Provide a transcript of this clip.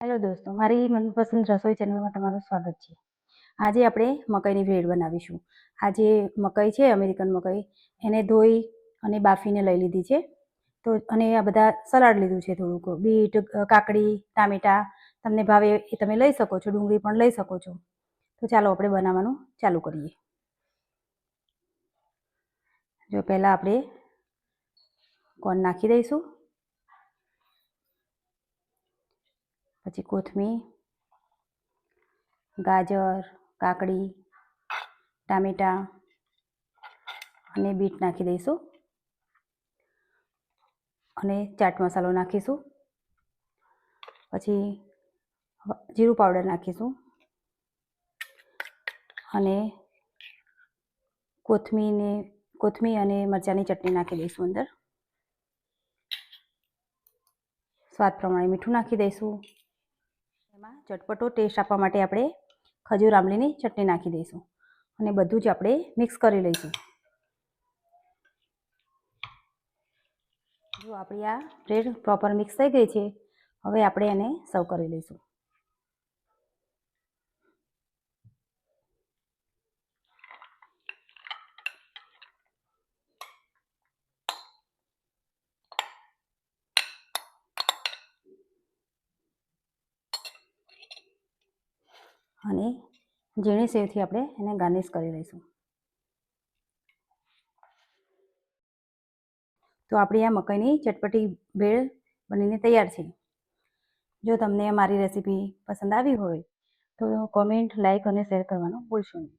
Hello દોસ્તો, મારી મનપસંદ રસોઈ ચેનલમાં તમારું સ્વાગત છે. આજે આપણે મકાઈની ભેળ બનાવીશું. આજે મકાઈ છે, અમેરિકન મકાઈ. એને ધોઈ અને બાફીને લઈ લીધી છે. તો અને આ બધા સલાડ લીધું છે થોડુંક. બીટ, કાકડી, ટામેટાં, તમને ભાવે એ તમે લઈ શકો છો, ડુંગળી પણ લઈ શકો છો. તો ચાલો આપણે બનાવવાનું ચાલુ કરીએ. જો પહેલાં આપણે કોર્ન નાખી દઈશું. પછી કોથમીર, ગાજર, કાકડી, ટામેટાં અને બીટ નાખી દઈશું. અને ચાટ મસાલો નાખીશું. પછી જીરું પાવડર નાખીશું. અને કોથમીરને કોથમીર અને મરચાંની ચટણી નાખી દઈશું અંદર. સ્વાદ પ્રમાણે મીઠું નાખી દઈશું. એમાં ચટપટો ટેસ્ટ આપવા માટે આપણે ખજૂર આંબલીની ચટણી નાખી દઈશું અને બધું જ આપણે મિક્સ કરી લઈશું. જો આપણી આ બ્રેડ પ્રોપર મિક્સ થઈ ગઈ છે, હવે આપણે એને સર્વ કરી લઈશું. અને ઝીણી સેવથી આપણે એને ગાર્નિશ કરી લઈશું. તો આપણી આ મકાઈની ચટપટી ભેળ બનીને તૈયાર છે. જો તમને મારી રેસીપી પસંદ આવી હોય, તો કોમેન્ટ લાઈક અને શેર કરવાનું ભૂલશો નહીં.